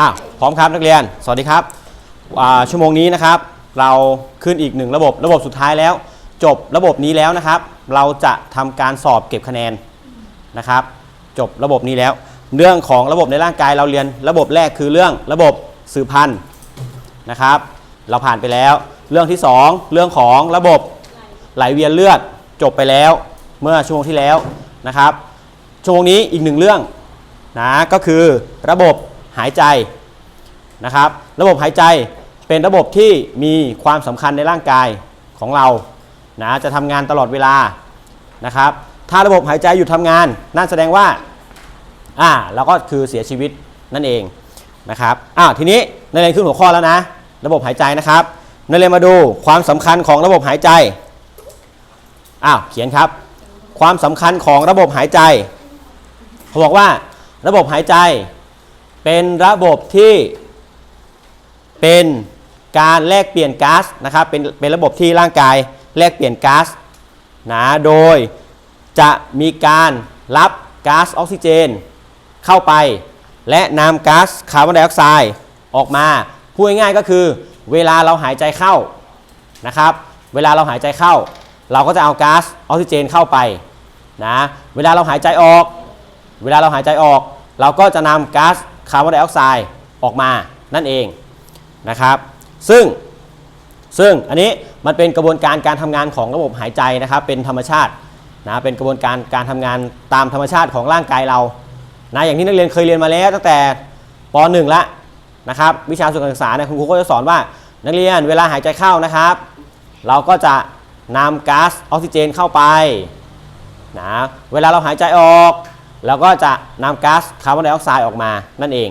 อะพร้อมครับนักเรียน สวัสดีครับชั่วโมงนี้นะครับ เราขึ้นอีกหนึ่งระบบระบบสุดท้ายแล้ว จบระบบนี้แล้วนะครับ เราจะทำการสอบเก็บคะแนนนะครับ จบระบบนี้แล้ว เรื่องของระบบในร่างกายเราเรียนระบบแรกคือเรื่องระบบสืบพันธุ์นะครับ เราผ่านไปแล้ว เรื่องที่สองเรื่องของระบบไหลเวียนเลือดจบไปแล้วเมื่อชั่วโมงที่แล้วนะครับชั่วโมงนี้อีกหนึ่งเรื่องนะก็คือระบบ หายใจนะครับ ระบบหายใจเป็นระบบที่มีความสำคัญในร่างกายของเรานะจะทำงานตลอดเวลานะครับ ถ้าระบบหายใจหยุดทำงาน นั่นแสดงว่าอ่าเราก็คือเสียชีวิตนั่นเองนะครับอ้าวทีนี้ในเรียนขึ้นหัวข้อแล้วนะ ระบบหายใจนะครับในเรียนมาดูความสำคัญของระบบหายใจอ้าวเขียนครับ ความสำคัญของระบบหายใจเขาบอกว่าระบบหายใจ เป็นระบบที่เป็นการแลกเปลี่ยนก๊าซนะครับเป็นเป็นระบบที่ร่างกายแลกเปลี่ยนก๊าซนะโดยจะมีการรับก๊าซออกซิเจน เข้าไป และนำก๊าซคาร์บอนไดออกไซด์ออกมาพูดง่ายๆก็คือเวลาเราหายใจเข้านะครับ เวลาเราหายใจเข้า เราก็จะเอาก๊าซออกซิเจนเข้าไปนะเวลาเราหายใจออก เวลาเราหายใจออก เราก็จะนำก๊าซาร์บอนไดออกไซด์ออกมานั่นเองนะครับซึ่งซึ่งอันนี้มันเป็นกระบวนการการทำงานของระบบหายใจนะครับ เป็นธรรมชาตินะเป็นกระบวนการการทำงานตามธรรมชาติของร่างกายเรานะอย่างที่นักเรียนเคยเรียนมาแล้วตั้งแต่ป .1 ละนะครับวิชาสุขศึกษาเนี่ยคุณครูก็จะสอนว่านักเรียนเวลาหายใจเข้านะครับ เราก็จะนำก๊าซออกซิเจนเข้าไปนะเวลาเราหายใจออก แล้วก็จะนำก๊าซคาร์บอนไดออกไซด์ออกมานั่นเอง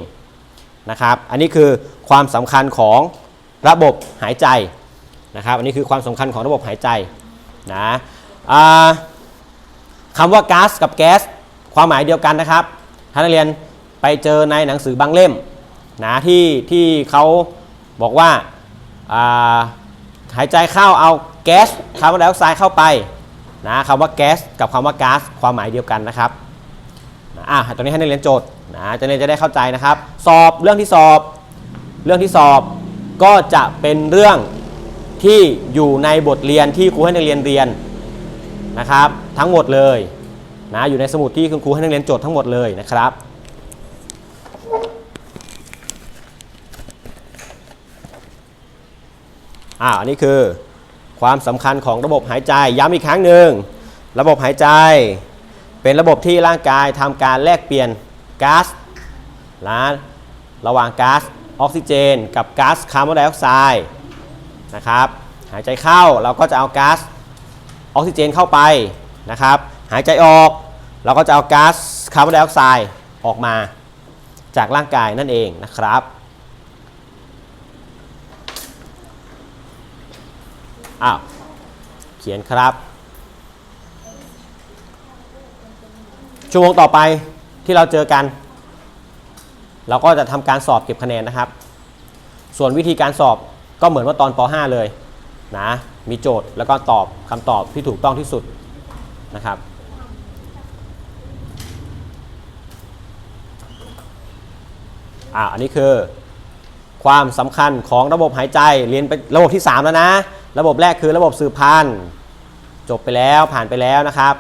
นะครับ อันนี้คือความสำคัญของระบบหายใจนะครับ อันนี้คือความสำคัญของระบบหายใจนะคำว่าก๊าซกับแก๊สความหมายเดียวกันนะครับถ้านักเรียนไปเจอในหนังสือบางเล่มนะที่ที่เขาบอกว่าอ่าหายใจเข้าเอาแก๊สคาร์บอนไดออกไซด์เข้าไปนะคำว่าแก๊สกับคำว่าก๊าซความหมายเดียวกันนะครับ นะอะตอนนี้ให้นักเรียนโจทย์นะจะเรียนจะได้เข้าใจนะครับ สอบเรื่องที่สอบ เรื่องที่สอบก็จะเป็นเรื่องที่อยู่ในบทเรียนที่ครูให้นักเรียนเรียนนะครับ ทั้งหมดเลยนะอยู่ในสมุดที่คุณครูให้นักเรียนโจทย์ทั้งหมดเลยนะครับอ่าอันนี้คือความสำคัญของระบบหายใจย้ำอีกครั้งหนึ่งระบบหายใจ เป็นระบบที่ร่างกายทำการแลกเปลี่ยนก๊าซนะระหว่างก๊าซออกซิเจน กับก๊าซคาร์บอนไดออกไซด์นะครับหายใจเข้าเราก็จะเอาก๊าซออกซิเจนเข้าไปนะครับหายใจออกเราก็จะเอาก๊าซคาร์บอนไดออกไซด์ออกมาจากร่างกายนั่นเองนะครับอ้าวเขียนครับ ชั่วโมงต่อไปที่เราเจอกัน เราก็จะทำการสอบเก็บคะแนนนะครับ ส่วนวิธีการสอบก็เหมือนว่าตอนป .5 เลยนะมีโจทย์แล้วก็ตอบคำตอบที่ถูกต้องที่สุดนะครับอ่าอันนี้คือความสำคัญของระบบหายใจเรียนไประบบที่ 3 แล้วนะ ระบบแรกคือระบบสืบพันธุ์จบไปแล้วผ่านไปแล้วนะครับ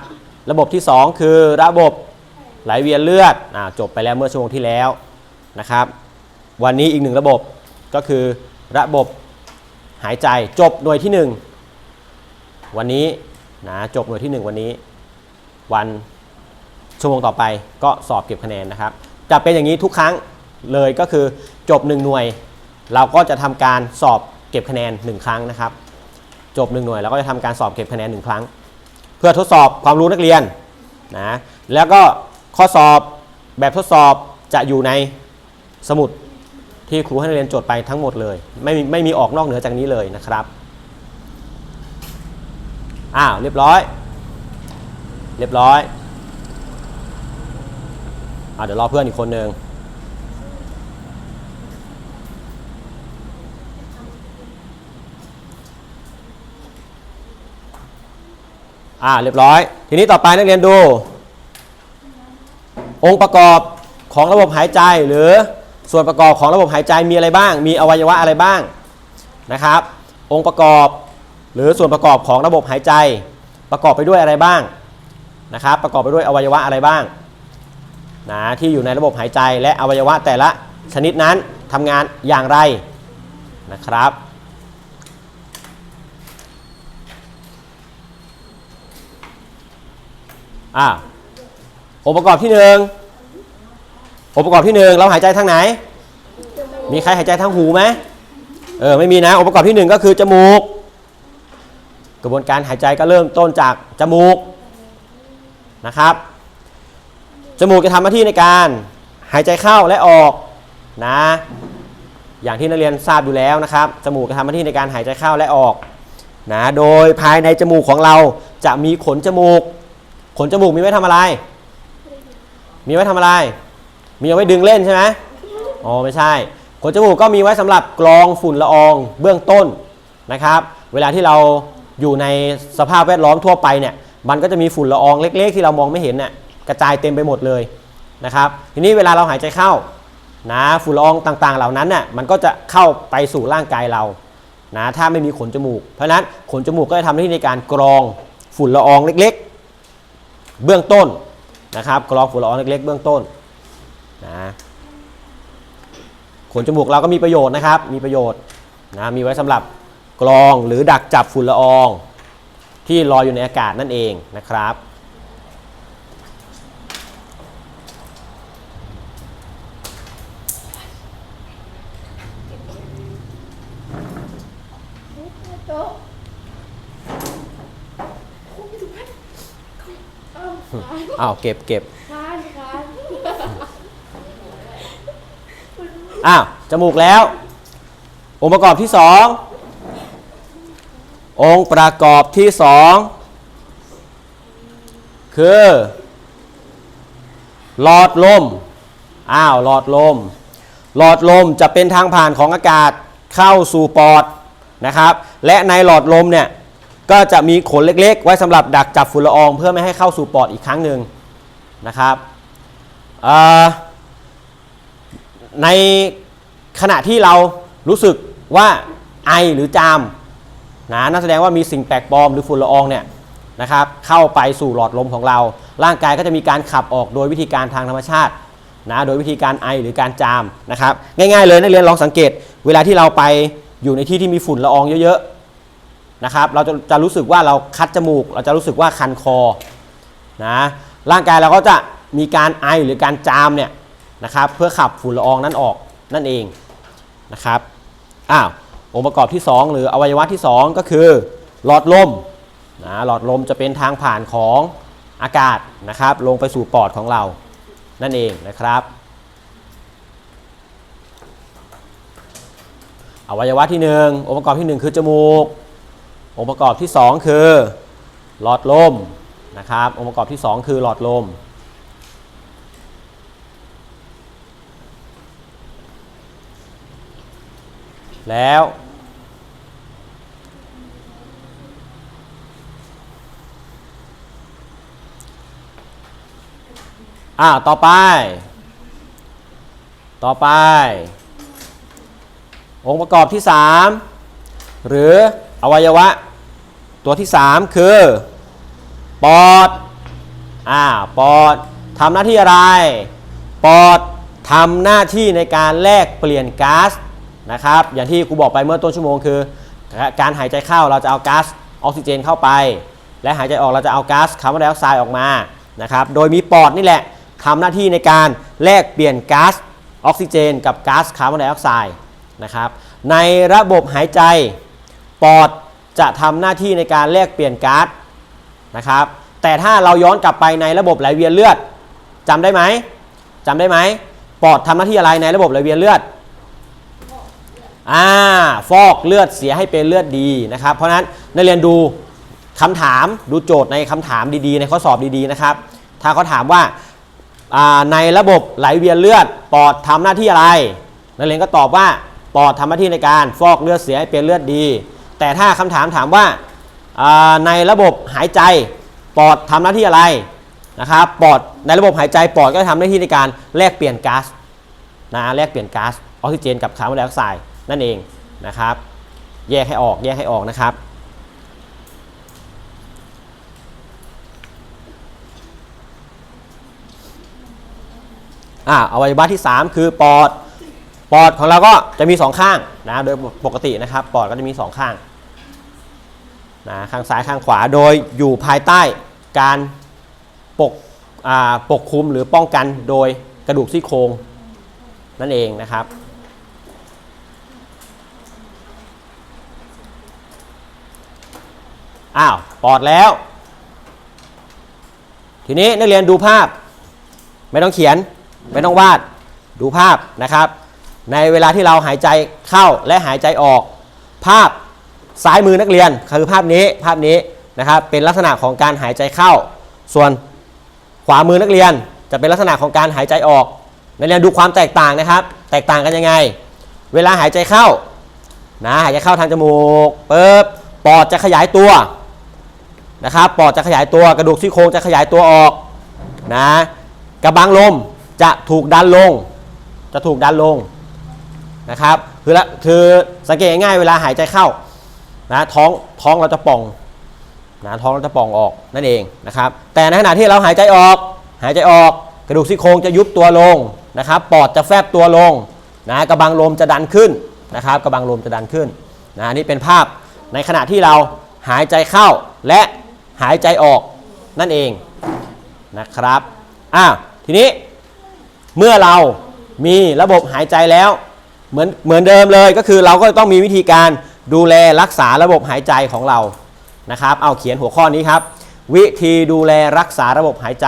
ระบบที่ 2 คือระบบ ไหลเวียนเลือดอจบไปแล้วเมื่อชั่วโมงที่แล้วนะครับ วันนี้อีกหนึ่งระบบก็คือระบบหายใจจบหน่วยที่ 1 วันนี้นะจบหน่วยที่ 1 วันนี้ วันชั่วโมงต่อไปก็สอบเก็บคะแนนนะครับ จะเป็นอย่างนี้ทุกครั้งเลยก็คือจบ 1 หน่วย เราก็จะทำการสอบเก็บคะแนน 1 ครั้งนะครับ จบ 1 หน่วยเราก็จะทำการสอบเก็บคะแนน 1 ครั้ง เพื่อทดสอบความรู้นักเรียนนะแล้วก็ ข้อสอบแบบทดสอบจะอยู่ในสมุดที่ครูให้นักเรียนจดไปทั้งหมดเลย ไม่ไม่มีออกนอกเหนือจากนี้เลยนะครับอ้าวเรียบร้อย เรียบร้อยอ่าเดี๋ยวรอเพื่อนอีกคนหนึ่งอ่าเรียบร้อย ทีนี้ต่อไปนักเรียนดู องค์ประกอบของระบบหายใจหรือส่วนประกอบของระบบหายใจมีอะไรบ้าง มีอวัยวะอะไรบ้างนะครับ องค์ประกอบหรือส่วนประกอบของระบบหายใจ ประกอบไปด้วยอะไรบ้างนะครับ ประกอบไปด้วยอวัยวะอะไรบ้างนะที่อยู่ในระบบหายใจและอวัยวะแต่ละชนิดนั้นทำงานอย่างไรนะครับอ่า องค์ประกอบที่หนึ่งองค์ประกอบที่หนึ่งเราหายใจทางไหน มีใครหายใจทางหูไหมเออไม่มีนะองค์ประกอบที่หนึ่งก็คือจมูก กระบวนการหายใจก็เริ่มต้นจากจมูกนะครับจมูกจะทำหน้าที่ในการหายใจเข้าและออกนะ อย่างที่นักเรียนทราบอยู่แล้วนะครับ จมูกจะทำหน้าที่ในการหายใจเข้าและออกนะโดยภายในจมูกของเราจะมีขนจมูก ขนจมูกมีไว้ทำอะไร มีไว้ทำอะไร มีเอาไว้ดึงเล่นใช่ไหมอ๋อไม่ใช่ขนจมูกก็มีไว้สำหรับกรองฝุ่นละอองเบื้องต้นนะครับ เวลาที่เราอยู่ในสภาพแวดล้อมทั่วไปเนี่ย มันก็จะมีฝุ่นละอองเล็ก ๆ ที่เรามองไม่เห็นเนี่ยกระจายเต็มไปหมดเลยนะครับ ทีนี้เวลาเราหายใจเข้านะฝุ่นละอองต่างๆ เหล่านั้นน่ยมันก็จะเข้าไปสู่ร่างกายเรานะถ้าไม่มีขนจมูก เพราะฉะนั้นขนจมูกก็จะทำหน้าที่ในการกรองฝุ่นละอองเล็ก ๆ เบื้องต้น นะครับกรองฝุ่นละอองเล็กๆเบื้องต้นนะขนจมูกเราก็มีประโยชน์นะครับ มีประโยชน์นะมีไว้สำหรับกรองหรือดักจับฝุ่นละออง ที่ลอยอยู่ในอากาศนั่นเองนะครับ โต๊ะเอ้าคาน อ้าวเก็บเก็บคานคานอ้าวจมูกแล้ว องค์ประกอบที่สององค์ประกอบที่สองคือ หลอดลมอ้าวหลอดลม หลอดลมจะเป็นทางผ่านของอากาศเข้าสู่ปอดนะครับ และในหลอดลมเนี่ย ก็จะมีขนเล็กๆ ไว้สำหรับดักจับฝุ่นละออง เพื่อไม่ให้เข้าสู่ปอดอีกครั้งหนึ่งนะครับในขณะที่เรารู้สึกว่าไอหรือจามนะนั่นแสดงว่ามีสิ่งแปลกปลอมหรือฝุ่นละอองเนี่ยนะครับเข้าไปสู่หลอดลมของเรา ร่างกายก็จะมีการขับออกโดยวิธีการทางธรรมชาตินะโดยวิธีการไอหรือการจามนะครับง่ายๆเลยนักเรียนลองสังเกต เวลาที่เราไปอยู่ในที่ที่มีฝุ่นละอองเยอะๆ นะครับ เราจะจะรู้สึกว่าเราคัดจมูก เราจะรู้สึกว่าคันคอนะร่างกายเราก็จะมีการไอหรือการจามเนี่ยนะครับ เพื่อขับฝุ่นละอองนั้นออกนั่นเองนะครับอ้าวองค์ประกอบที่ 2 หรืออวัยวะที่ 2 ก็คือหลอดลมนะหลอดลมจะเป็นทางผ่านของอากาศนะครับ ลงไปสู่ปอดของเรานั่นเองนะครับ อวัยวะที่ 1 องค์ประกอบที่ 1 คือจมูก องค์ประกอบที่ 2 คือหลอดลมนะครับ องค์ประกอบที่ 2 คือหลอดลม แล้วอ่าต่อไป ต่อไป องค์ประกอบที่ 3 หรือ อวัยวะ ตัวที่ 3 คือ ปอดอ่าปอดทำหน้าที่อะไร ปอดทำหน้าที่ในการแลกเปลี่ยนก๊าซนะครับ อย่างที่ครูบอกไปเมื่อต้นชั่วโมงคือ การหายใจเข้าเราจะเอาก๊าซออกซิเจนเข้าไป และหายใจออกเราจะเอาก๊าซคาร์บอนไดออกไซด์ออกมานะครับ โดยมีปอดนี่แหละทำหน้าที่ในการแลกเปลี่ยนก๊าซออกซิเจน กับก๊าซคาร์บอนไดออกไซด์นะครับ ในระบบหายใจ ปอดจะทำหน้าที่ในการแลกเปลี่ยนก๊าซนะครับ แต่ถ้าเราย้อนกลับไปในระบบไหลเวียนเลือดจำได้ไหมจำได้ไหมปอดทำหน้าที่อะไรในระบบไหลเวียนเลือดอ่าฟอกเลือดเสียให้เป็นเลือดดีนะครับ เพราะนั้นนักเรียนดูคำถามดูโจทย์ในคำถามดีๆ ในข้อสอบดีๆนะครับ ถ้าเขาถามว่าอ่าในระบบไหลเวียนเลือด ปอดทำหน้าที่อะไรนักเรียนก็ตอบว่าปอดทำหน้าที่ในการฟอกเลือดเสียให้เป็นเลือดดี แต่ถ้าคำถามถามว่าในระบบหายใจปอดทำหน้าที่อะไรนะครับปอดในระบบหายใจปอดก็จะทำหน้าที่ในการแลกเปลี่ยนก๊าซนะแลกเปลี่ยนก๊าซออกซิเจนกับคาร์บอนไดออกไซด์นั่นเองนะครับ แยกให้ออกแยกให้ออกนะครับ อ่าอวัยวะที่ 3 คือปอดปอดของเราก็จะมี 2 ข้างนะโดยปกตินะครับ ปอดก็จะมี 2 ข้าง นะข้างซ้ายข้างขวาโดยอยู่ภายใต้การปกปกคุมหรือป้องกันโดยกระดูกซี่โครงนั่นเองนะครับอ้าวปอดแล้ว ทีนี้นักเรียนดูภาพ ไม่ต้องเขียนไม่ต้องวาดดูภาพนะครับ ในเวลาที่เราหายใจเข้าและหายใจออก ภาพ ซ้ายมือนักเรียนคือภาพนี้ภาพนี้นะครับเป็นลักษณะของการหายใจเข้า ส่วนขวามือนักเรียนจะเป็นลักษณะของการหายใจออกนักเรียนดูความแตกต่างนะครับ แตกต่างกันยังไง เวลาหายใจเข้านะหายใจเข้าทางจมูกปึ๊บปอดจะขยายตัวนะครับปอดจะขยายตัวกระดูกซี่โครงจะขยายตัวออกนะกระบังลมจะถูกดันลง จะถูกดันลงนะครับคือละคือสังเกตง่ายเวลาหายใจเข้า นะท้องท้องเราจะป่องนะท้องเราจะป่องออกนั่นเองนะครับ แต่ในขณะที่เราหายใจออก หายใจออก กระดูกซี่โครงจะยุบตัวลงนะครับ ปอดจะแฟบตัวลงนะกระบังลมจะดันขึ้นนะครับ กระบังลมจะดันขึ้นนะนี่เป็นภาพในขณะที่เราหายใจเข้าและหายใจออกนั่นเองนะครับอะทีนี้เมื่อเรามีระบบหายใจแล้วเหมือนเหมือนเดิมเลยก็คือเราก็ต้องมีวิธีการ ดูแลรักษาระบบหายใจของเรานะครับ เอาเขียนหัวข้อนี้ครับ วิธีดูแลรักษาระบบหายใจ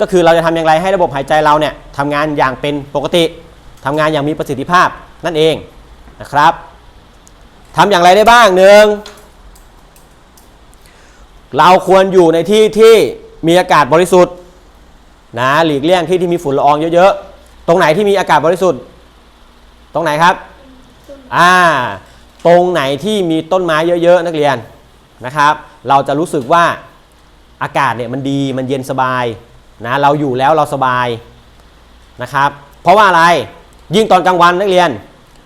ก็คือเราจะทำอย่างไรให้ระบบหายใจเราเนี่ยทำงานอย่างเป็นปกติทำงานอย่างมีประสิทธิภาพนั่นเองนะครับทำอย่างไรได้บ้างหนึ่งเราควรอยู่ในที่ที่มีอากาศบริสุทธิ์นะหลีกเลี่ยงที่ที่มีฝุ่นละอองเยอะๆ ตรงไหนที่มีอากาศบริสุทธิ์ ตรงไหนครับ อ่า ตรงไหนที่มีต้นไม้เยอะๆ นักเรียนนะครับ เราจะรู้สึกว่าอากาศเนี่ยมันดีมันเย็นสบายนะเราอยู่แล้วเราสบายนะครับ เพราะว่าอะไรยิ่งตอนกลางวันนักเรียน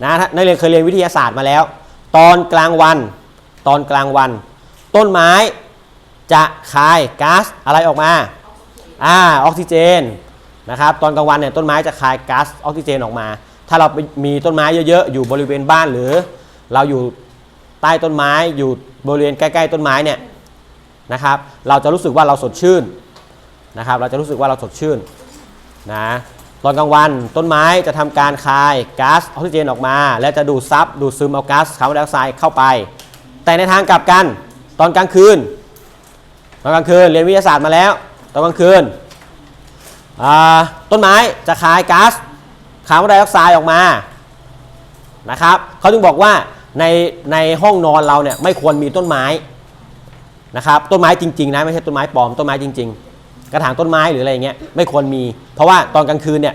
นะนักเรียนเคยเรียนวิทยาศาสตร์มาแล้ว ตอนกลางวัน ตอนกลางวัน ต้นไม้จะคายก๊าซอะไรออกมาอ่าออกซิเจนนะครับตอนกลางวันเนี่ยต้นไม้จะคายก๊าซออกซิเจนออกมา ถ้าเราไปมีต้นไม้เยอะๆ อยู่บริเวณบ้านหรือ เราอยู่ใต้ต้นไม้อยู่บริเวณใกล้ๆต้นไม้เนี่ยนะครับเราจะรู้สึกว่าเราสดชื่นนะครับเราจะรู้สึกว่าเราสดชื่นนะตอนกลางวันต้นไม้จะทำการคายก๊าซออกซิเจนออกมา และจะดูดซับดูดซึมเอาก๊าซคาร์บอนไดออกไซด์เข้าไป แต่ในทางกลับกันตอนกลางคืนตอนกลางคืนเรียนวิทยาศาสตร์มาแล้วตอนกลางคืนต้นไม้จะคายก๊าซคาร์บอนไดออกไซด์ออกมานะครับเขาจึงบอกว่า ในในห้องนอนเราเนี่ยไม่ควรมีต้นไม้นะครับต้นไม้จริงๆนะไม่ใช่ต้นไม้ปลอมต้นไม้จริง ๆ กระถางต้นไม้หรืออะไรอย่างเงี้ยไม่ควรมี เพราะว่าตอนกลางคืนเนี่ย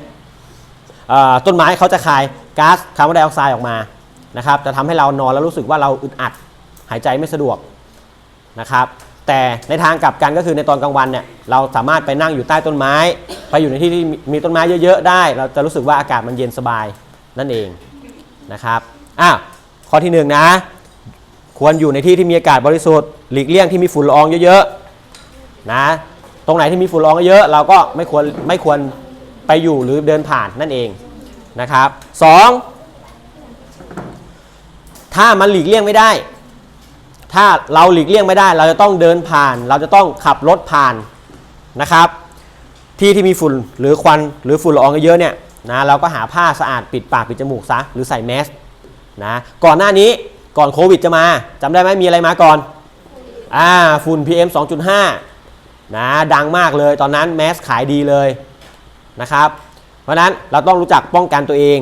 ต้นไม้เขาจะคายก๊าซคาร์บอนไดออกไซด์ออกมานะครับจะทำให้เรานอนแล้วรู้สึกว่าเราอึดอัดหายใจไม่สะดวกนะครับแต่ในทางกลับกันก็คือในตอนกลางวันเนี่ยเราสามารถไปนั่งอยู่ใต้ต้นไม้ ไปอยู่ในที่ที่มีต้นไม้เยอะๆได้ เราจะรู้สึกว่าอากาศมันเย็นสบายนั่นเองนะครับอะ ข้อที่หนึ่งนะ ควรอยู่ในที่ที่มีอากาศบริสุทธิ์หลีกเลี่ยงที่มีฝุ่นละอองเยอะๆนะตรงไหนที่มีฝุ่นละอองเยอะเราก็ไม่ควรไม่ควรไปอยู่หรือเดินผ่านนั่นเองนะครับสองถ้ามันหลีกเลี่ยงไม่ได้ ถ้าเราหลีกเลี่ยงไม่ได้ เราจะต้องเดินผ่าน เราจะต้องขับรถผ่านนะครับ ที่ที่มีฝุ่นหรือควันหรือฝุ่นละอองเยอะเนี่ยนะเราก็หาผ้าสะอาดปิดปากปิดจมูกซะหรือใส่แมส นะก่อนหน้านี้ก่อนโควิดจะมาจำได้ไหมมีอะไรมาก่อนอ่าฝุ่น PM 2.5นะดังมากเลยตอนนั้นแมสขายดีเลยนะครับ เพราะนั้นเราต้องรู้จักป้องกันตัวเอง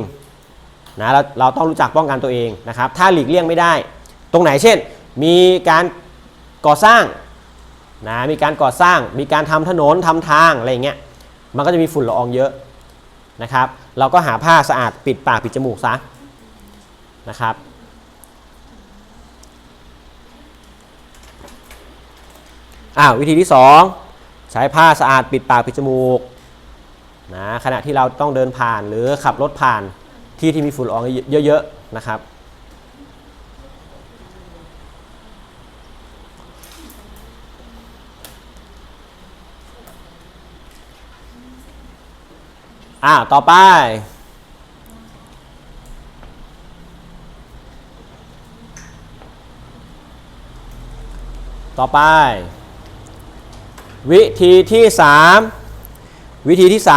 นะเราเราต้องรู้จักป้องกันตัวเองนะครับ ถ้าหลีกเลี่ยงไม่ได้ ตรงไหนเช่น มีการก่อสร้างนะมีการก่อสร้าง มีการทำถนนทำทางอะไรเงี้ยมันก็จะมีฝุ่นละอองเยอะนะครับ เราก็หาผ้าสะอาดปิดปากปิดจมูกซะ นะครับ อ่าวิธีที่ 2 ใช้ผ้าสะอาดปิดปากปิดจมูกนะขณะที่เราต้องเดินผ่านหรือขับรถผ่านที่ที่มีฝุ่นละอองเยอะๆนะครับอ่าต่อไป ต่อไป วิธีที่ 3 วิธีที่ 3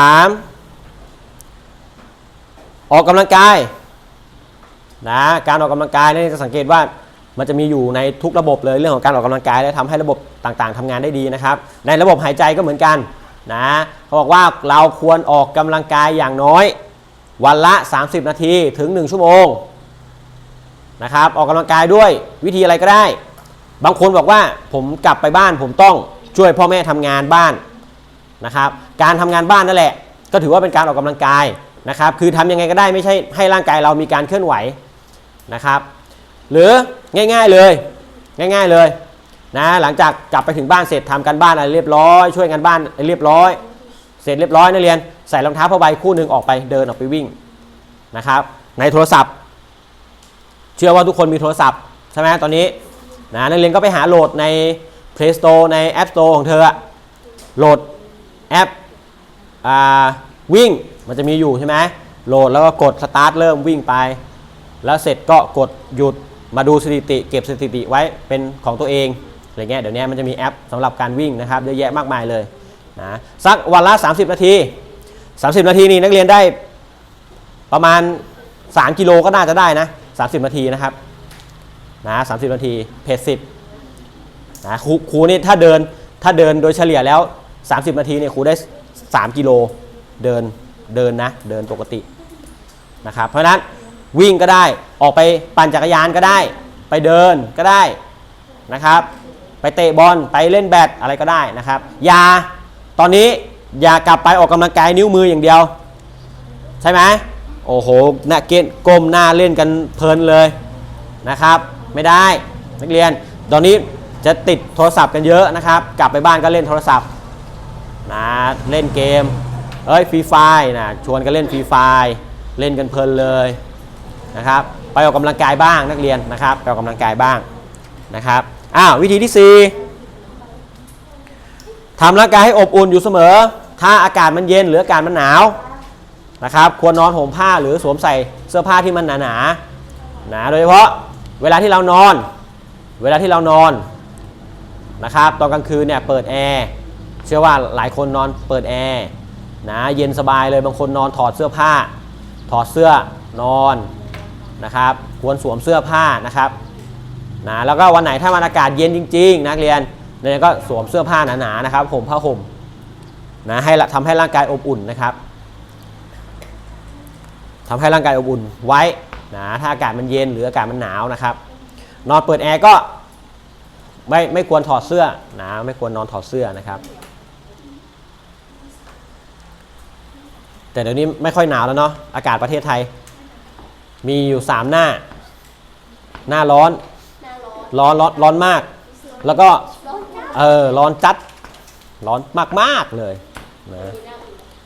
ออกกำลังกายนะการออกกำลังกายนี่จะสังเกตว่ามันจะมีอยู่ในทุกระบบเลยเรื่องของการออกกำลังกายและทำให้ระบบต่างๆทำงานได้ดีนะครับ ในระบบหายใจก็เหมือนกันนะเขาบอกว่าเราควรออกกำลังกายอย่างน้อย วันละ 30 นาทีถึง 1 ชั่วโมงนะครับออกกำลังกายด้วยวิธีอะไรก็ได้ บางคนบอกว่าผมกลับไปบ้านผมต้องช่วยพ่อแม่ทำงานบ้านนะครับ การทำงานบ้านนั่นแหละ ก็ถือว่าเป็นการออกกำลังกายนะครับ คือทำยังไงก็ได้ไม่ใช่ให้ร่างกายเรามีการเคลื่อนไหวนะครับ หรือง่ายๆเลย ง่าย ๆเลยนะหลังจากกลับไปถึงบ้านเสร็จทำการบ้านอะไรเรียบร้อย ช่วยงานบ้านเรียบร้อย เสร็จเรียบร้อยนักเรียนใส่รองเท้าผ้าใบคู่หนึ่งออกไปเดินออกไปวิ่งนะครับ ในโทรศัพท์ เชื่อว่าทุกคนมีโทรศัพท์ใช่ไหมตอนนี้ นะนักเรียนก็ไปหาโหลดใน Play Store ใน App Store ของเธอโหลดแอปอวิ่งมันจะมีอยู่ใช่ไหมโหลดแล้วก็กดสตาร์ทเริ่มวิ่งไป แล้วเสร็จก็กดหยุดมาดูสถิติ เก็บสถิติไว้เป็นของตัวเองอะไรเงี้ยเดี๋ยวนี้มันจะมีแอปสำหรับการวิ่งนะครับเยอะแยะมากมายเลยนะสักวันละ 30 นาที 30 นาทีนี่นักเรียนได้ประมาณ 3 กิโลก็น่าจะได้นะ 30 นาทีนะครับ นะ30นาทีเพจสิบนะครูครูนี่ถ้าเดินถ้าเดินโดยเฉลี่ยแล้ว 30 นาทีเนี่ยครูได้ 3 กิโลเดินเดินนะเดินปกตินะครับเพราะนั้นวิ่งก็ได้ออกไปปั่นจักรยานก็ได้ ไปเดินก็ได้นะครับ ไปเตะบอลไปเล่นแบดอะไรก็ได้นะครับอย่าตอนนี้อย่ากลับไปออกกำลังกายนิ้วมืออย่างเดียว ใช่ไหมโอ้โหนะเกณฑ์ก้มหน้าเล่นกันเพลินเลยนะครับ ไม่ได้ นักเรียนตอนนี้จะติดโทรศัพท์กันเยอะนะครับ กลับไปบ้านก็เล่นโทรศัพท์นะเล่นเกมเอ้ยฟรีไฟนะชวนกันเล่นฟรีไฟเล่นกันเพลินเลยนะครับไปออกกำลังกายบ้างนักเรียนนะครับไปออกกำลังกายบ้างนะครับอ้าววิธีที่ 4ทำร่างกายให้อบอุ่นอยู่เสมอ ถ้าอากาศมันเย็นหรืออากาศมันหนาวนะครับควรนอนห่มผ้าหรือสวมใส่เสื้อผ้าที่มันหนาๆหนาโดยเฉพาะ เวลาที่เรานอน เวลาที่เรานอนนะครับตอนกลางคืนเนี่ยเปิดแอร์เชื่อว่าหลายคนนอนเปิดแอร์นะเย็นสบายเลยบางคนนอนถอดเสื้อผ้า ถอดเสื้อนอนนะครับควรสวมเสื้อผ้านะครับนะแล้วก็วันไหนถ้ามันอากาศเย็นจริง ๆ นักเรียนเนี่ยก็สวมเสื้อผ้าหนาๆนะครับห่มผ้าห่มนะให้ทำให้ร่างกายอบอุ่นนะครับทำให้ร่างกายอบอุ่นไว้ นะถ้าอากาศมันเย็นหรืออากาศมันหนาวนะครับ นอนเปิดแอร์ก็ไม่ไม่ควรถอดเสื้อนะไม่ควรนอนถอดเสื้อนะครับ แต่เดี๋ยวนี้ไม่ค่อยหนาวแล้วเนาะอากาศประเทศไทย มีอยู่ 3 หน้า หน้าร้อนหน้าร้อนร้อนร้อนร้อนมาก แล้วก็เออร้อนจัดร้อนมากๆเลยนะ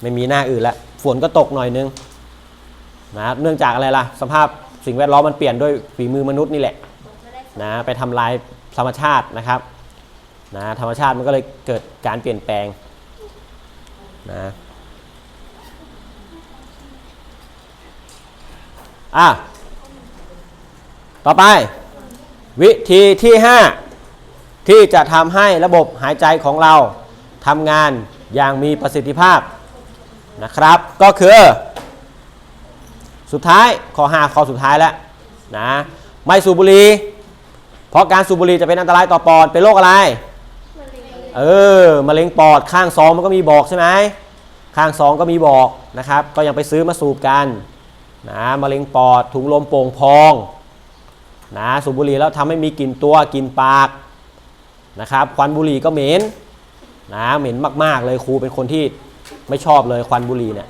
ไม่มีหน้าอื่นละฝนก็ตกหน่อยนึง นะเนื่องจากอะไรล่ะ สภาพสิ่งแวดล้อมมันเปลี่ยนด้วยฝีมือมนุษย์นี่แหละนะไปทำลายธรรมชาตินะครับนะธรรมชาติมันก็เลยเกิดการเปลี่ยนแปลงนะอะต่อไป วิธีที่ 5 ที่จะทำให้ระบบหายใจของเราทำงานอย่างมีประสิทธิภาพนะครับ ก็คือ สุดท้ายข้อ5ข้อสุดท้ายแล้วนะไม่สูบบุหรี่เพราะการสูบบุหรี่จะเป็นอันตรายต่อปอดเป็นโรคอะไรมันเลยเออมะเร็งปอดข้างซองมันก็มีบอกใช่ไหมข้างซองก็มีบอกนะครับ ก็ยังไปซื้อมาสูบกันนะมะเร็งปอดถุงลมโป่งพองนะสูบบุหรี่แล้วทำให้มีกลิ่นตัวกลิ่นปากนะครับควันบุหรี่ก็เหม็นนะเหม็นมาก ๆ เลยครูเป็นคนที่ไม่ชอบเลยควันบุหรี่เนี่ย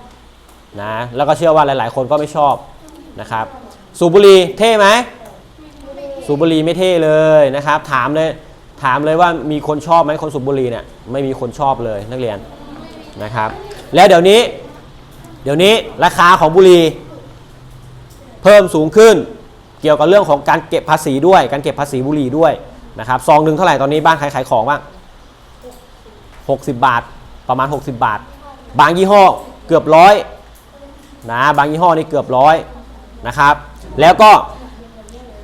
นะแล้วก็เชื่อว่าหลาย ๆ คนก็ไม่ชอบนะครับสูบบุหรี่เท่ไหมสูบบุหรี่ไม่เท่เลยนะครับ ถามเลยถามเลยว่ามีคนชอบไหมคนสูบบุหรี่เนี่ยไม่มีคนชอบเลยนักเรียนนะครับ แล้วเดี๋ยวนี้ เดี๋ยวนี้ราคาของบุหรี่เพิ่มสูงขึ้น เกี่ยวกับเรื่องของการเก็บภาษีด้วย การเก็บภาษีบุหรี่ด้วยนะครับซองหนึ่งเท่าไหร่ตอนนี้บ้านใครขายของบ้าง60 บาทประมาณ 60 บาท บางยี่ห้อเกือบร้อย นะบางยี่ห้อนี่เกือบร้อยนะครับ แล้วก็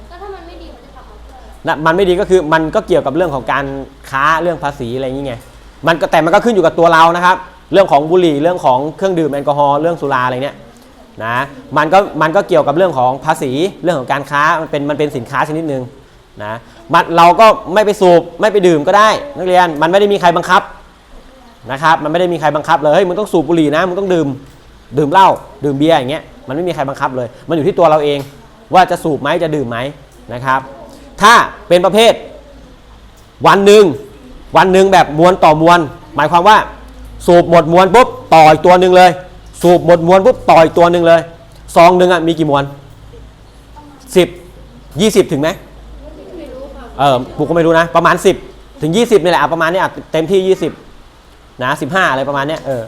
แล้วถ้ามันไม่ดีมันจะทำมาเพื่ออะไรนะมันไม่ดีก็คือมันก็เกี่ยวกับเรื่องของการค้าเรื่องภาษีอะไรอย่างเงี้ยมันก็แต่มันก็ขึ้นอยู่กับตัวเรานะครับ เรื่องของบุหรี่เรื่องของเครื่องดื่มแอลกอฮอล์เรื่องสุราอะไรเนี่ยนะมันก็มันก็เกี่ยวกับเรื่องของภาษีเรื่องของการค้ามันเป็นมันเป็นสินค้าชนิดหนึ่งนะมันเราก็ไม่ไปสูบไม่ไปดื่มก็ได้ นักเรียนมันไม่ได้มีใครบังคับนะครับ มันไม่ได้มีใครบังคับเลยเฮ้ยมึงต้องสูบบุหรี่นะมึงต้องดื่ม ดื่มเหล้าดื่มเบียร์อย่างเงี้ยมันไม่มีใครบังคับเลย มันอยู่ที่ตัวเราเอง ว่าจะสูบไหมจะดื่มไหมนะครับ ถ้าเป็นประเภท วันหนึ่งวันหนึ่งแบบมวลต่อมวล หมายความว่า สูบหมดมวลปุ๊บต่ออีกตัวหนึ่งเลย สูบหมดมวลปุ๊บต่ออีกตัวหนึ่งเลยซองหนึ่งอะมีกี่มวลสิบยี่สิบถึงไหมไม่รู้ค่ะเออกูก็ไม่รู้นะ ประมาณ10ถึง20นี่แหละประมาณเนี้ยเต็มที่20นะ15อะไรประมาณเนี้ยเออ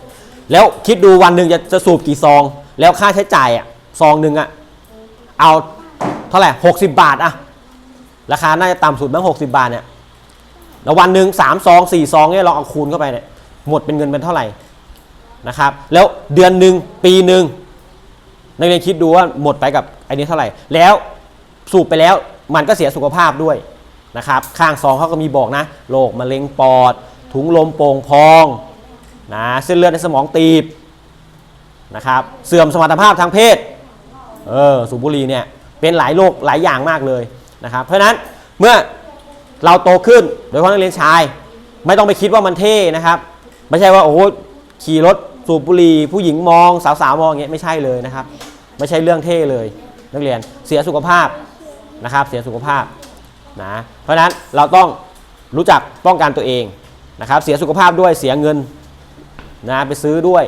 แล้วคิดดูวันหนึ่งจะจะสูบกี่ซอง แล้วค่าใช้จ่ายอะซองหนึ่งอะเอาเท่าไหร่60บาทอะราคาน่าจะต่ำสุดบ้าง60บาทเนี่ยแล้ววันหนึ่ง3ซอง4ซองเนี่ยลองเอาคูณเข้าไปเนี่ยหมดเป็นเงินเป็นเท่าไหร่นะครับ แล้วเดือนหนึ่งปีหนึ่งนักเรียนคิดดูว่าหมดไปกับไอ้นี้เท่าไหร่ แล้วสูบไปแล้วมันก็เสียสุขภาพด้วยนะครับ ข้างซองเขาก็มีบอกนะโรคมะเร็งปอด ถุงลมโป่งพอง นะเส้นเลือดในสมองตีบนะครับเสื่อมสมรรถภาพทางเพศเออสูบบุหรี่เนี่ยเป็นหลายโรคหลายอย่างมากเลยนะครับเพราะฉะนั้นเมื่อเราโตขึ้นโดยเฉพาะนักเรียนชาย ไม่ต้องไปคิดว่ามันเท่นะครับ ไม่ใช่ว่าโอ้โหขี่รถสูบบุหรี่ผู้หญิงมองสาวๆมองอย่างเงี้ยไม่ใช่เลยนะครับ ไม่ใช่เรื่องเท่เลย นักเรียนเสียสุขภาพนะครับเสียสุขภาพนะเพราะฉะนั้นเราต้องรู้จักป้องกันตัวเองนะครับเสียสุขภาพด้วยเสียเงิน นะไปซื้อด้วย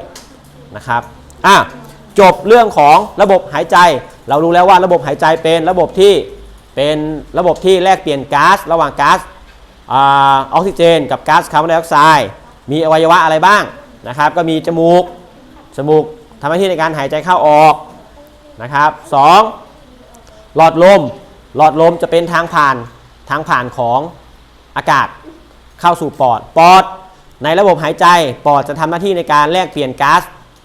นะครับอะจบเรื่องของระบบหายใจ เรารู้แล้วว่าระบบหายใจเป็นระบบที่เป็นระบบที่แลกเปลี่ยนก๊าซระหว่างก๊าซอออกซิเจน กับก๊าซคาร์บอนไดออกไซด์มีอวัยวะอะไรบ้างนะครับ ก็มีจมูกจมูกทำหน้าที่ในการหายใจเข้าออกนะครับสองหลอดลม หลอดลมจะเป็นทางผ่านทางผ่านของอากาศเข้าสู่ปอด ปอด ในระบบหายใจปอดจะทำหน้าที่ในการแลกเปลี่ยนก๊าซ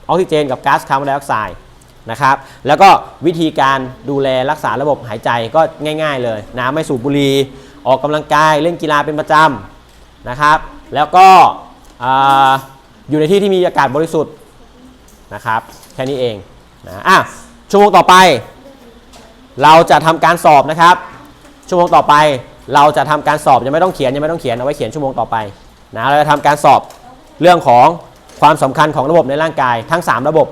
ออกซิเจน กับก๊าซคาร์บอนไดออกไซด์นะครับ แล้วก็วิธีการดูแลรักษาระบบหายใจก็ง่าย ๆ เลยนะไม่สูบบุหรี่ออกกำลังกายเล่นกีฬาเป็นประจำนะครับ แล้วก็อ่าอยู่ในที่ที่มีอากาศบริสุทธิ์นะครับแค่นี้เองนะอะชั่วโมงต่อไป เราจะทำการสอบนะครับ ชั่วโมงต่อไป เราจะทำการสอบยังไม่ต้องเขียนยังไม่ต้องเขียนเอาไว้เขียนชั่วโมงต่อไป นะเราจะทำการสอบเรื่องของความสำคัญของระบบในร่างกายทั้ง 3 ระบบ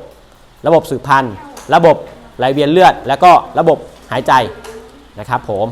ระบบสืบพันธุ์ ระบบไหลเวียนเลือด แล้วก็ระบบหายใจนะครับผม